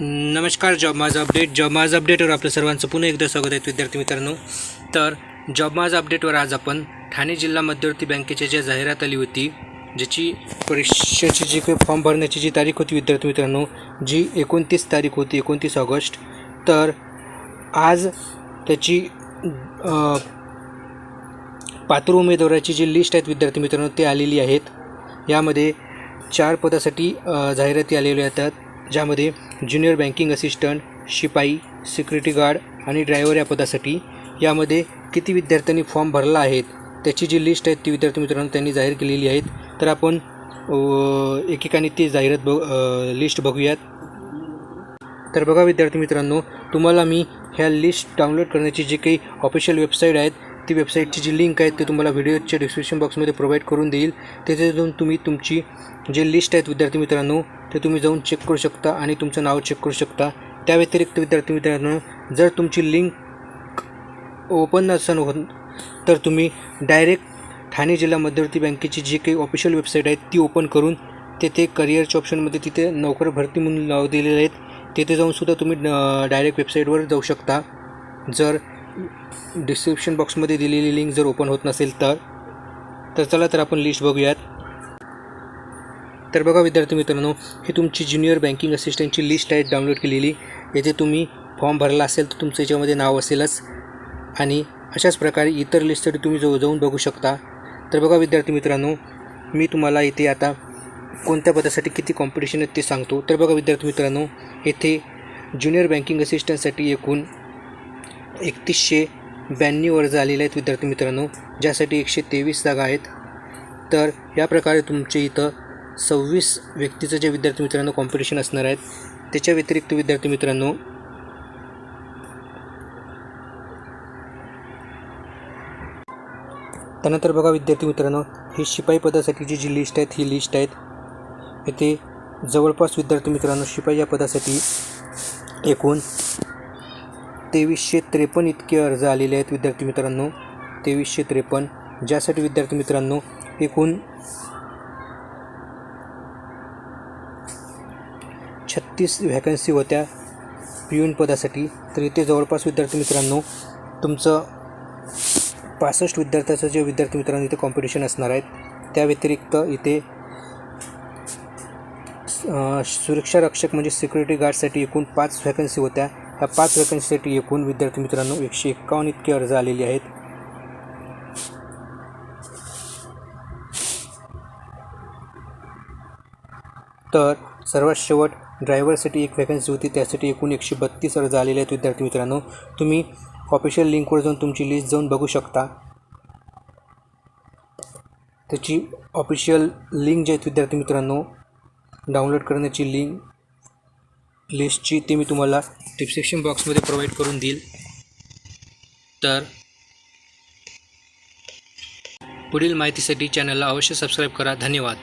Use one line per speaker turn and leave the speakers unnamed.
नमस्कार जॉब माझं update job माझा अपडेटवर आपलं सर्वांचं पुन्हा एकदा स्वागत आहे विद्यार्थी मित्रांनो. तर जॉब माझा अपडेटवर आज आपण ठाणे जिल्हा मध्यवर्ती बँकेची ज्या जाहिरात आली होती ज्याची परीक्षेची जी काही फॉर्म भरण्याची जी तारीख होती विद्यार्थी मित्रांनो जी एकोणतीस तारीख होती एकोणतीस ऑगस्ट. तर आज त्याची पात्र उमेदवाराची जी लिस्ट आहेत विद्यार्थी मित्रांनो ते आलेली आहेत. यामध्ये चार पदासाठी जाहिराती आलेल्या येतात. ज्यामध्ये ज्युनियर बँकिंग असिस्टंट शिपाई सिक्युरिटी गार्ड आणि ड्रायव्हर या पदासाठी यामध्ये किती विद्यार्थ्यांनी फॉर्म भरला आहेत त्याची जी लिस्ट आहे ती विद्यार्थी मित्रांनो त्यांनी जाहीर केलेली आहेत. तर आपण एकेकाने ती जाहिरात बघ लिस्ट बघूयात. तर बघा विद्यार्थी मित्रांनो तुम्हाला मी ह्या लिस्ट डाउनलोड करण्याची जी काही ऑफिशियल वेबसाईट आहेत ती वेबसाईटची जी लिंक आहे ते तुम्हाला व्हिडिओच्या डिस्क्रिप्शन बॉक्समध्ये प्रोव्हाइड करून देईल. तिथे जाऊन तुम्ही तुमची जे लिस्ट आहेत विद्यार्थी मित्रांनो ते तुम्ही जाऊन चेक करू शकता आणि तुमचं नाव चेक करू शकता. त्या व्यतिरिक्त विद्यार्थी मित्रांनो जर तुमची लिंक ओपन नसन होत तर तुम्ही डायरेक्ट ठाणे जिल्हा मध्यवर्ती बँकेची जी काही ऑफिशियल वेबसाईट आहे ती ओपन करून तेथे करिअरच्या ऑप्शनमध्ये तिथे नोकर भरती म्हणून नाव दिलेले आहेत. तिथे जाऊनसुद्धा तुम्ही डायरेक्ट वेबसाईटवर जाऊ शकता. जर डिस्क्रिप्शन बॉक्समध्ये दिलेली लिंक जर ओपन होत नसेल तर तर चला तर आपण लिस्ट बघूयात. तर बघा विद्यार्थी मित्रांनो ही तुमची ज्युनियर बँकिंग असिस्टंटची लिस्ट आहे डाउनलोड केलेली. येथे तुम्ही फॉर्म भरला असेल तर तुमचं याच्यामध्ये नाव असेलच. आणि अशाच प्रकारे इतर लिस्टसाठी तुम्ही जाऊ जाऊन बघू शकता. तर बघा विद्यार्थी मित्रांनो मी तुम्हाला इथे आता कोणत्या पदासाठी किती कॉम्पिटिशन आहेत ते सांगतो. तर बघा विद्यार्थी मित्रांनो येथे ज्युनियर बँकिंग असिस्टंटसाठी एकूण एकतीसशे ब्याण्णव अर्ज आलेले आहेत विद्यार्थी मित्रांनो ज्यासाठी एकशे तेवीस जागा आहेत. तर या प्रकारे तुमचे इथं सव्वीस व्यक्तीचं जे विद्यार्थी मित्रांनो कॉम्पिटिशन असणार आहेत त्याच्या व्यतिरिक्त विद्यार्थी मित्रांनो त्यानंतर बघा विद्यार्थी मित्रांनो ही शिपाई पदासाठीची जी लिस्ट आहेत ही लिस्ट आहेत. येथे जवळपास विद्यार्थी मित्रांनो शिपाई या पदासाठी एकूण तेवीसशे त्रेपन्न इतके अर्ज आलेले आहेत विद्यार्थी मित्रांनो. तेवीसशे त्रेपन्न. ज्यासाठी विद्यार्थी मित्रांनो एकूण तीस व्हॅकन्सी होत्या. पियून पदासाठी. तर इथे जवळपास विद्यार्थी मित्रांनो तुमचं पासष्ट विद्यार्थ्याचं जे विद्यार्थी मित्रांनो इथे कॉम्पिटिशन असणार आहेत त्या व्यतिरिक्त इथे सुरक्षा रक्षक म्हणजे सिक्युरिटी गार्डसाठी एकूण पाच व्हॅकन्सी होत्या. ह्या पाच व्हॅकन्सीसाठी एकूण विद्यार्थी मित्रांनो एकशे एक्कावन्न इतके अर्ज आलेले आहेत. तर सर्वात शेवट ड्रायव्हरसाठी एक व्हॅकन्सी होती त्यासाठी एकूण एकशे बत्तीस अर्ज आलेले आहेत विद्यार्थी मित्रांनो. तुम्ही ऑफिशियल लिंकवर जाऊन तुमची लिस्ट जाऊन बघू शकता. त्याची ऑफिशियल लिंक जे आहेत विद्यार्थी मित्रांनो डाउनलोड करण्याची लिंक लिस्टची ती मी तुम्हाला डिस्क्रिप्शन बॉक्समध्ये प्रोव्हाइड करून देईल. तर पुढील माहितीसाठी चॅनलला अवश्य सबस्क्राईब करा. धन्यवाद.